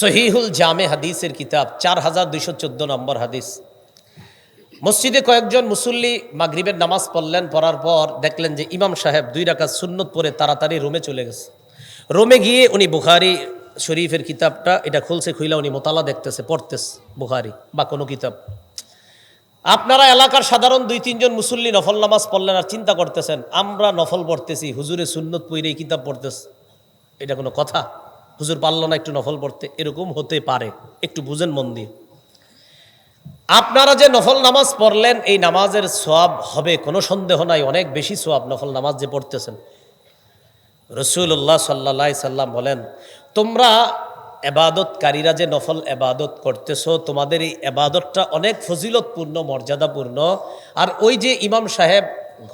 সহিহুল জামে হাদিসের কিতাব, চার হাজার দুইশো চোদ্দ নম্বর হাদিস। মসজিদে কয়েকজন মুসল্লি মাগরিবের নামাজ পড়লেন, পড়ার পর দেখলেন যে ইমাম সাহেব দুই রাকাত সুন্নত পরে তাড়াতাড়ি রুমে চলে গেছে। রোমে গিয়ে উনি বুখারি শরীফের কিতাবটা, এটা খুলছে, খুইলা উনি মোতালা দেখতেছে, পড়তেছে বুখারি বা কোনো কিতাব। আপনারা এলাকার সাধারণ দুই, তিনজন মুসল্লি নফল নামাজ পড়লেন আর চিন্তা করতেছেন, আমরা নফল পড়তেছি, হুজুরে সুন্নত পইরে কিতাব পড়তেছে। এটা কোনো কথা? হুজুর পারল না একটু নফল পড়তে, এরকম হতে পারে। একটু বুঝেন মন দিয়ে। আপনারা যে নফল নামাজ পড়লেন, এই নামাজের সোয়াব হবে, কোনো সন্দেহ নাই, অনেক বেশি সোয়াব নফল নামাজ যে পড়তেছেন। রসুল্লাহ সাল্লা সাল্লাম বলেন, তোমরা এবাদতকারীরা যে নফল এবাদত করতেছো, তোমাদের এই এবাদতটা অনেক ফজিলতপূর্ণ, মর্যাদাপূর্ণ। আর ওই যে ইমাম সাহেব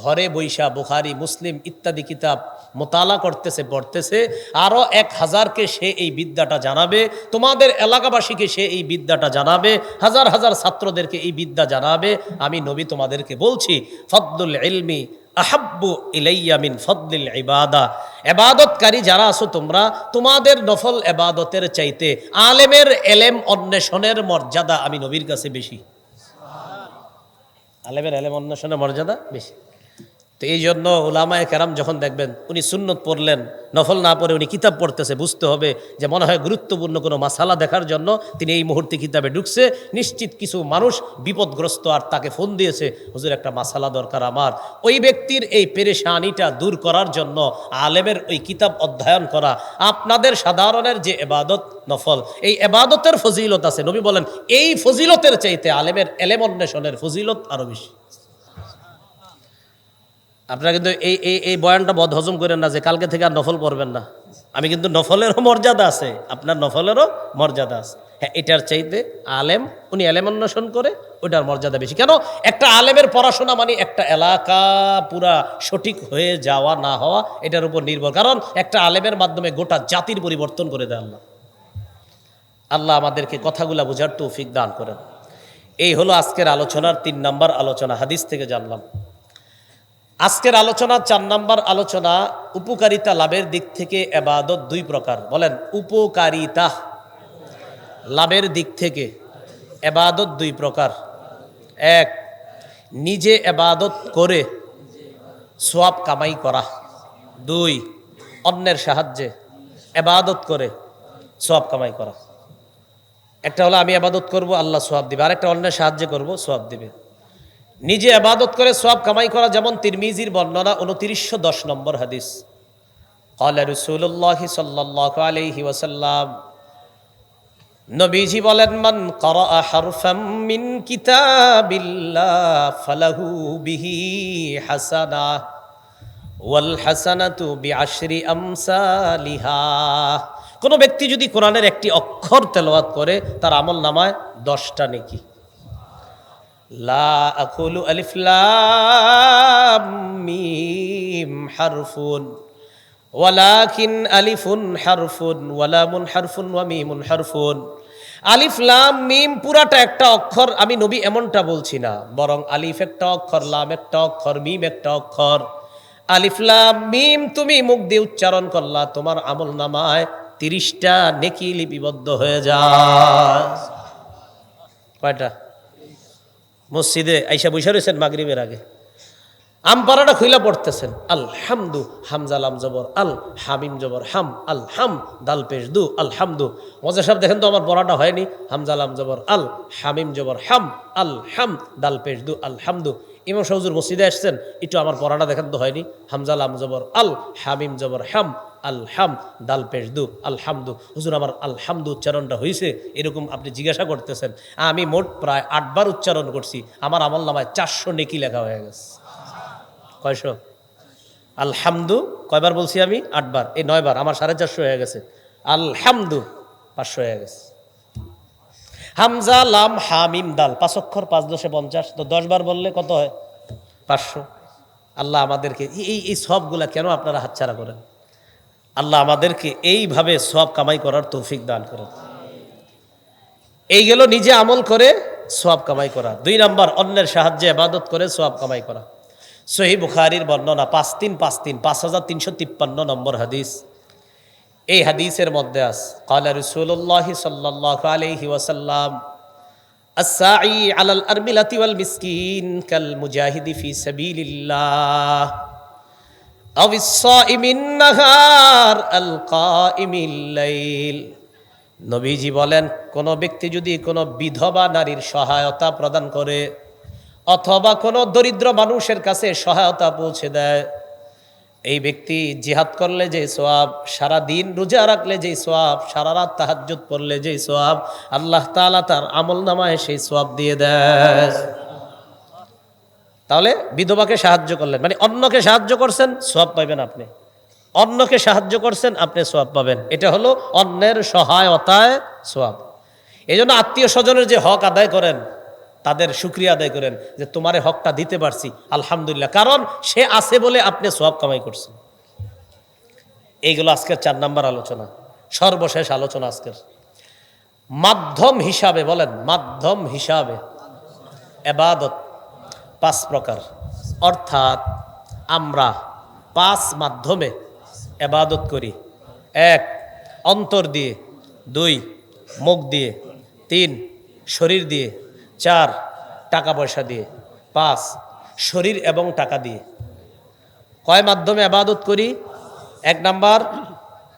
ঘরে বৈশা, বুখারি, মুসলিম ইত্যাদি কিতাব মোতালা করতেছে, পড়তেছে। আরও এক হাজারকে সে এই বিদ্যাটা জানাবে। তোমাদের এলাকাবাসীকে সে এই বিদ্যাটা জানাবে। হাজার হাজার ছাত্রদেরকে এই বিদ্যা জানাবে। আমি নবী তোমাদেরকে বলছি ফদ্দুল ইলমি আহাব্বু ইলাইয়া মিন ফদলিল ইবাদা। এবাদতকারী যারা আছো তোমরা, তোমাদের নফল এবাদতের চাইতে আলেমের এলেম অন্বেষণের মর্যাদা আমি নবীর কাছে বেশি। আলেমের এলেম অন্বেষণের মর্যাদা বেশি। তো এই জন্য ওলামায় কেরাম যখন দেখবেন উনি সুন্নত পড়লেন, নফল না পড়ে উনি কিতাব পড়তেছে, বুঝতে হবে যে মনে হয় গুরুত্বপূর্ণ কোনো মাসালা দেখার জন্য তিনি এই মুহূর্তে কিতাবে ঢুকছে। নিশ্চিত কিছু মানুষ বিপদগ্রস্ত আর তাকে ফোন দিয়েছে, হুজুর, একটা মাসালা দরকার আমার। ওই ব্যক্তির এই পেরেশানিটা দূর করার জন্য আলেমের ওই কিতাব অধ্যয়ন করা, আপনাদের সাধারণের যে এবাদত নফল, এই এবাদতের ফজিলত আছে। নবী বলেন, এই ফজিলতের চাইতে আলেমের এলেম অন্বেষণের ফজিলত আরও বেশি। আপনারা কিন্তু এই এই এই বয়ানটা বদ হজম করেন না যে কালকে থেকে আর নফল করবেন না। আমি কিন্তু নফলেরও মর্যাদা আছে, আপনার নফলেরও মর্যাদা আছে। হ্যাঁ এটার চাইতে আলেম, উনি আলেম অন্বেষণ করে, ওইটার মর্যাদা বেশি। কেন? একটা আলেমের পড়াশোনা মানে একটা এলাকা পুরা সঠিক হয়ে যাওয়া, না হওয়া, এটার উপর নির্ভর। কারণ একটা আলেমের মাধ্যমে গোটা জাতির পরিবর্তন করে দেয় আল্লাহ। আল্লাহ আমাদেরকে কথাগুলা বোঝার তৌফিক দান করেন। এই হলো আজকের আলোচনার তিন নাম্বার আলোচনা, হাদিস থেকে জানলাম। আজকের আলোচনা চার নাম্বার আলোচনা উপকারিতা লাভের দিক থেকে এবাদত দুই প্রকার। বলেন, উপকারিতা লাভের দিক থেকে এবাদত দুই প্রকার। এক, নিজে এবাদত করে সোয়াব কামাই করা। দুই, অন্যের সাহায্যে এবাদত করে সোয়াব কামাই করা। একটা হলো, আমি আবাদত করব, আল্লাহ সোয়াব দিবে। আর একটা অন্যের সাহায্যে করব সোয়াব দিবে। নিজে আবাদত করে সব কামাই করা, যেমন তিরমিজির বর্ণনা উনতিরিশশো দশ নম্বর হাদিস। কলা রসুল্লাহ সাল্লাহ আলহি ওসাল্লাম নবীজি বলেন, মান করা হরফাম মিন কিতাবিল্লাহ ফালাহু বিহি হাসানা, ওয়াল হাসানাতু বিআশরি আমসালিহা। কোনো ব্যক্তি যদি কোরআনের একটি অক্ষর তেলোয়াত করে, তার আমল নামায় দশটা নেকি। লা আকুলু আলিফ লাম মিম হারফুন, ওয়ালাকিন আলিফুন হারফুন, ওয়ালামুন হারফুন, ওয়া মিমুন হারফুন। আলিফ লাম মিম পুরাটা একটা অক্ষর, আমি নবী এমনটা বলছি না, বরং আলিফ একটা অক্ষর, লাম একটা অক্ষর, মিম একটা অক্ষর। আলিফ লাম মিম তুমি মুখ দিয়ে উচ্চারণ করলা, তোমার আমল নামায় তিরিশটা নেকি লিপিবদ্ধ হয়ে যায়। কয়টা? মসজিদে আইসা বৈশা রয়েছেন মাগরিবের আগে। আম পাড়াটা খুইলা পড়তেছেন। আল হামদু হামজাল আম জবর, আল হামিম জবর, হাম, আল হাম, দাল পেশ দু, আল হামদু। মজা সাহেব দেখেন তো আমার পড়াটা হয়নি। হামজাল আম জবর, আল হামিম জবর, হাম, আল হাম, দাল পেশ দু, আল হামদু। ইমাম সহজুর মসজিদে আসছেন, একটু আমার পড়াটা দেখেন তো হয়নি। হামজাল আম জবর, আল হামিম জবর, হাম, আল হাম, দাল পেশ দু আলহামদু হুজুর, আমার আলহামদু উচ্চারণটা হয়েছে এরকম আপনি জিজ্ঞাসা করতেছেন। আমি মোট প্রায় আটবার উচ্চারণ করছি, আমার আমল নামায় চারশো নেকি লেখা হয়ে গেছে। কয়শো? আলহামদু কয়বার বলছি আমি? আটবার। এই নয়বার, আমার সাড়ে চারশো হয়ে গেছে। আল আলহামদু পাঁচশো হয়ে গেছে। হামজা লাম হামিম দাল, পাঁচ অক্ষর, পাঁচ দশে পঞ্চাশ। তো দশবার বললে কত হয়? পাঁচশো। আল্লাহ আমাদেরকে এই এই সবগুলা কেন আপনারা হাতছাড়া করেন? আল্লাহ আমাদেরকে এইভাবে সব কামাই করার তৌফিক দান করেন। এই গেল নিজে আমল করে সব কামাই করা। দুই নাম্বার, অন্যের সাহায্যে আবাদত করে সব কামাই করা। সহি বুখারির বর্ণনা, পাঁচ তিন পাঁচ তিন, পাঁচ হাজার তিনশো তিপ্পান্ন নম্বর হাদিস। এই হাদিসের মধ্যে আস কালা রসুল্লাহ সাল্লাহ আলহি ওয়াসাল্লাম আসাই আলাল আরমিলাতি ওয়াল মিসকিন কাল মুজাহিদি ফি সাবিলিল্লাহ, আও ইসসাইমিন নাহার আল কাইমিল লাইল। নবীজি বলেন, কোন ব্যক্তি যদি কোনো বিধবা নারীর সহায়তা প্রদান করে, অথবা কোনো দরিদ্র মানুষের কাছে সহায়তা পৌঁছে দেয় এই ব্যক্তি জিহাদ করলে যে সোয়াব, সারা দিন রোজা রাখলে যেই সোয়াব, সারা রাত তাহাজ্জুদ পড়লে যেই সোয়াব, আল্লাহ তাআলা তার আমল নামায় সেই সোয়াব দিয়ে দেয়। তাহলে বিধবাকে সাহায্য করলেন। মানে অন্যকে সাহায্য করছেন, সোয়াব পাইবেন আপনি। অন্যকে সাহায্য করছেন, আপনি সোয়াব পাবেন। এটা হলো অন্যের সহায়তায় সোয়াব। এই জন্য আত্মীয় স্বজনের যে হক আদায় করেন তাদের সুক্রিয়া আদায় করেন যে তোমারে হকটা দিতে পারছি, আলহামদুলিল্লাহ। কারণ সে আছে বলে আপনি সব কামাই করছেন। এইগুলো আজকের চার নাম্বার আলোচনা, সর্বশেষ আলোচনা আজকের। মাধ্যম হিসাবে বলেন, মাধ্যম হিসাবে এবাদত পাঁচ প্রকার। অর্থাৎ আমরা পাঁচ মাধ্যমে এবাদত করি। এক, অন্তর দিয়ে। দুই, মুখ দিয়ে। তিন, শরীর দিয়ে। চার, টাকা পয়সা দিয়ে। পাঁচ, শরীর এবং টাকা দিয়ে। কয় মাধ্যমে আবাদত করি? এক নাম্বার,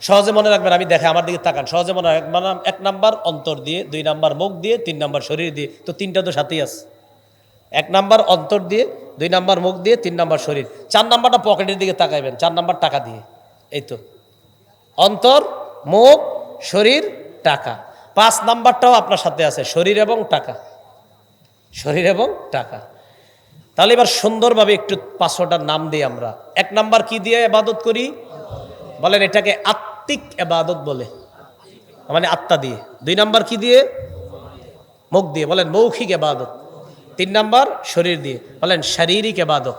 সহজে মনে রাখবেন, আমি দেখে আমার দিকে তাকান। সহজে মনে রাখবেন, এক নাম্বার অন্তর দিয়ে, দুই নাম্বার মুখ দিয়ে, তিন নাম্বার শরীর দিয়ে। তো তিনটা তো সাথেই আছে। এক নাম্বার অন্তর দিয়ে, দুই নাম্বার মুখ দিয়ে, তিন নাম্বার শরীর। চার নাম্বারটা পকেটের দিকে তাকাইবেন, চার নাম্বার টাকা দিয়ে। এই তো। অন্তর, মুখ, শরীর, টাকা। পাঁচ নাম্বারটাও আপনার সাথে আছে, শরীর এবং টাকা। শরীর এবং টাকা। তাহলে এবার সুন্দরভাবে একটু পাঁচশোটার নাম দিই আমরা। এক নাম্বার কি দিয়ে এবাদত করি? বলেন এটাকে আত্মিক এবাদত বলে। মানে আত্মা দিয়ে। দুই নাম্বার কি দিয়ে? মুখ দিয়ে। বলেন মৌখিক এবাদত তিন নাম্বার শরীর দিয়ে। বলেন শারীরিক এবাদত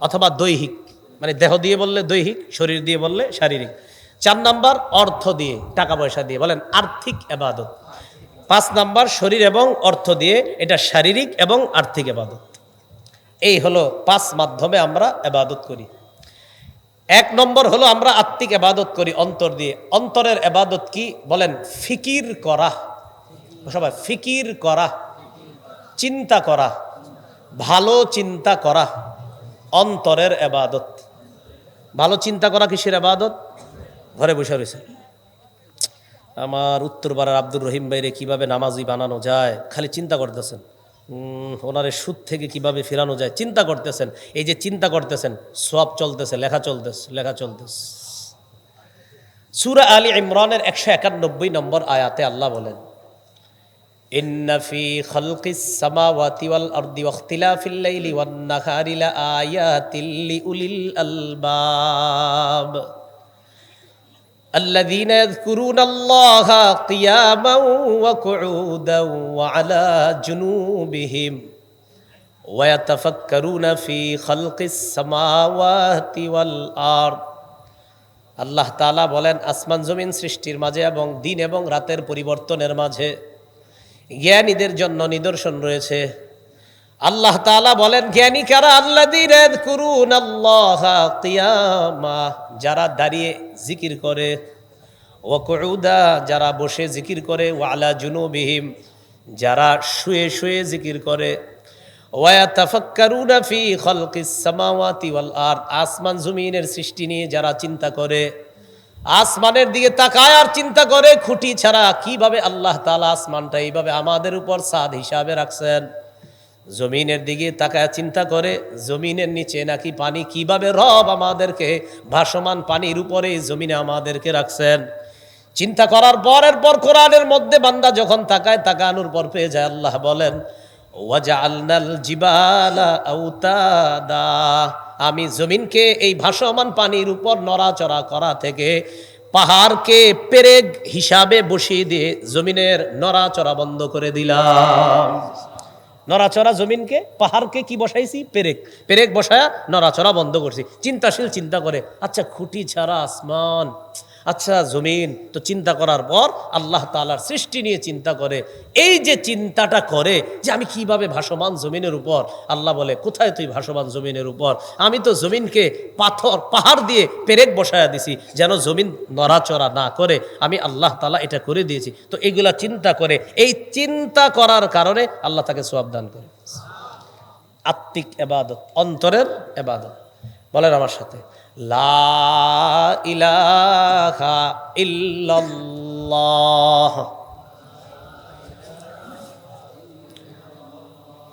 অথবা দৈহিক। মানে দেহ দিয়ে বললে দৈহিক, শরীর দিয়ে বললে শারীরিক। চার নাম্বার অর্থ দিয়ে, টাকা পয়সা দিয়ে। বলেন আর্থিক এবাদত পাঁচ নাম্বার শরীর এবং অর্থ দিয়ে, এটা শারীরিক এবং আর্থিক এবাদত এই হলো পাঁচ মাধ্যমে আমরা এবাদত করি। এক নম্বর হলো আমরা আত্মিক এবাদত করি অন্তর দিয়ে। অন্তরের এবাদত কি? বলেন, ফিকির করা। সবাই, ফিকির করা, চিন্তা করা, ভালো চিন্তা করা, অন্তরের এবাদত ভালো চিন্তা করা কিসের এবাদত ঘরে বসে রয়েছে। আমার উত্তরপাড়ার আব্দুর রহিম বাইরে কীভাবে নামাজি বানানো যায়? খালি চিন্তা করতেছেন। ওনারে সুদ থেকে কীভাবে ফেরানো যায়? চিন্তা করতেছেন। এই যে চিন্তা করতেছেন, সব চলতেছে, লেখা চলতেছে লেখা চলতেছে। সুরা আলী ইমরানের একশো একানব্বই নম্বর আয়াতে আল্লাহ বলেন আল্লাহ খালকিস الذين يذكرون الله قياما وقعودا وعلى جنوبهم ويتفكرون في خلق السماوات والأرض আল্লাহ তাআলা বলেন আসমান জমিন সৃষ্টির মাঝে এবং দিন এবং রাতের পরিবর্তনের মাঝে জ্ঞানীদের জন্য নিদর্শন রয়েছে আল্লাহ তাআলা বলেন, জ্ঞানী কারা? আল্লাহ যারা দাঁড়িয়ে জিকির করে ও কুউদা যারা বসে জিকির করে, ওয়ালা জুনুবিহিম, যারা শুয়ে শুয়ে জিকির করে ওয়াতাফাক্কারুনা ফি খালকিস সামাওয়াতি ওয়াল আরদ, আসমান জমিনের সৃষ্টি নিয়ে যারা চিন্তা করে, আসমানের দিকে তাকায় আর চিন্তা করে, খুঁটি ছাড়া কীভাবে আল্লাহ তাআলা আসমানটা এইভাবে আমাদের উপর সাদ হিসাবে রাখছেন? জমিনের দিকে তাকায় চিন্তা করে, জমিনের নিচে নাকি পানি কীভাবে রব আমাদেরকে, ভাসমান পানির উপরে জমিনে আমাদেরকে রাখছেন? চিন্তা করার পরের পর কোরআনের মধ্যে বান্দা যখন তাকায়, তাকানোর পর পেয়ে যায় আল্লাহ বলেন আমি জমিনকে এই ভাসমান পানির উপর নড়াচড়া করা থেকে পাহাড়কে পেরেক হিসাবে বসিয়ে দিয়ে জমিনের নড়াচড়া বন্ধ করে দিলাম। নড়াচড়া জমিনকে, পাহাড়কে কি বসাইছি? পেরেক। পেরেক বসায়া নড়াচড়া বন্ধ করছি। চিন্তাশীল চিন্তা করে আচ্ছা খুঁটি ছাড়া আসমান। আচ্ছা জমিন তো চিন্তা করার পর আল্লাহ তালার সৃষ্টি নিয়ে চিন্তা করে। এই যে চিন্তাটা করে যে আমি কীভাবে ভাসমান জমিনের উপর, আল্লাহ বলে, কোথায় তুই ভাসমান জমিনের উপর? আমি তো জমিনকে পাথর, পাহাড় দিয়ে পেরেক বসায়া দিছি, যেন জমিন নড়াচড়া না করে। আমি আল্লাহ তালা এটা করে দিয়েছি। তো এগুলা চিন্তা করে, এই চিন্তা করার কারণে আল্লাহ তাকে সোয়াব দান করে। আত্মিক এবাদত, অন্তরের এবাদত। বলেন আমার সাথে, লা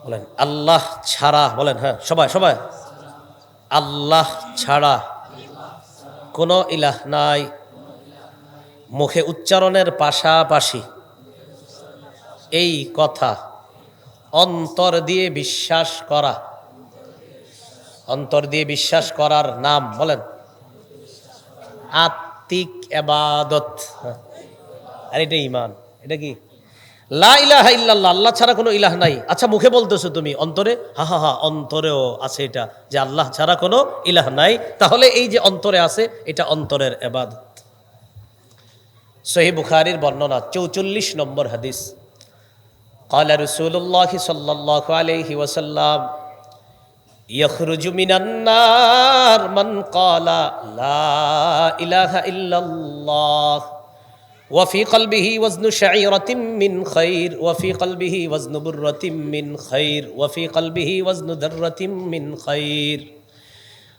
বলেন, আল্লাহ ছাড়া, বলেন হ্যাঁ সবাই সবাই। আল্লাহ ছাড়া কোনো ইলাহ নাই। মুখে উচ্চারণের পাশাপাশি এই কথা অন্তর দিয়ে বিশ্বাস করা। অন্তর দিয়ে বিশ্বাস করার নাম বলেন আত্মিক এবাদত হ্যাঁ। আর এটা ইমান এটা কি লা ইলাহা ইল্লাল্লাহ আল্লাহ ছাড়া কোনো ইলাহ নাই আচ্ছা মুখে বলতেছো তুমি অন্তরে হা হা হা অন্তরেও আছে এটা যে আল্লাহ ছাড়া কোনো ইলাহ নাই তাহলে এই যে অন্তরে আছে এটা অন্তরের এবাদত সহি বুখারির বর্ণনা চৌচল্লিশ নম্বর হাদিস قال رسول الله صلى الله عليه وسلم يخرج من النار من قال لا إله إلا الله. وفي قلبه وزن شعيرة من خير. وفي قلبه وزن برة من خير. وفي قلبه وزن ذرة من خير.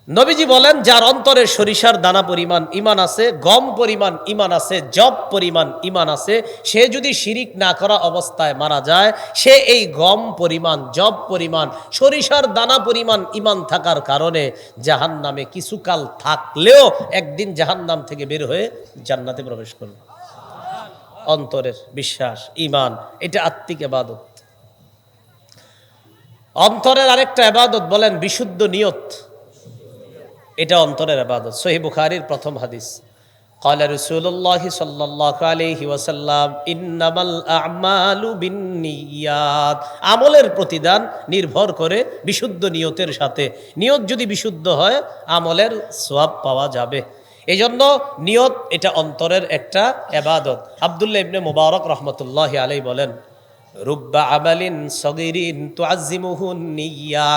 নবীজি বলেন, যার অন্তরে সরিষার দানা পরিমাণ ইমান আছে, গম পরিমাণ ইমান আছে জব পরিমাণ ইমান আছে, সে যদি শিরিক না করা অবস্থায় মারা যায়, সে এই গম পরিমাণ জব পরিমাণ, সরিষার দানা পরিমাণ ইমান থাকার কারণে জাহান নামে কিছুকাল থাকলেও একদিন জাহান নাম থেকে বের হয়ে জান্নাতে প্রবেশ করবে। অন্তরের বিশ্বাস, ইমান, এটা আত্মিক এবাদত অন্তরের আরেকটা এবাদত বলেন বিশুদ্ধ নিয়ত। এটা অন্তরের আবাদত সহি বুখারির প্রথম হাদিস قال رسول الله صلى الله عليه وسلم انما الاعمال بالنيات আমলের প্রতিদান নির্ভর করে বিশুদ্ধ নিয়তের সাথে নিয়ত যদি বিশুদ্ধ হয় আমলের সওয়াব পাওয়া যাবে এই জন্য নিয়ত এটা অন্তরের একটা এবাদত আবদুল্লাহ ইবনে মুবারক রহমতুল্লাহ আলাই বলেন রুব্বা আমালিন সগিরিন তুআজ্জিমুহুন নিয়া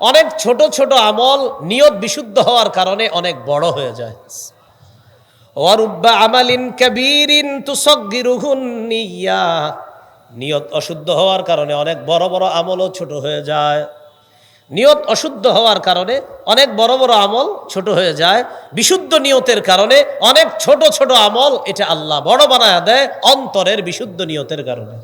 অনেক ছোট ছোট আমল নিয়ত বিশুদ্ধ হওয়ার কারণে অনেক বড় হয়ে যায়। ওয়ারুব্বা আমালিন কাবীরিন তুসগিরুহুন নিয়া নিয়ত অশুদ্ধ হওয়ার কারণে অনেক বড় বড় আমলও ছোট হয়ে যায়। নিয়ত অশুদ্ধ হওয়ার কারণে অনেক বড় বড় আমল ছোট হয়ে যায়। বিশুদ্ধ নিয়তের কারণে অনেক ছোট ছোট আমল এটা আল্লাহ বড় বানায় দেয় অন্তরের বিশুদ্ধ নিয়তের কারণে।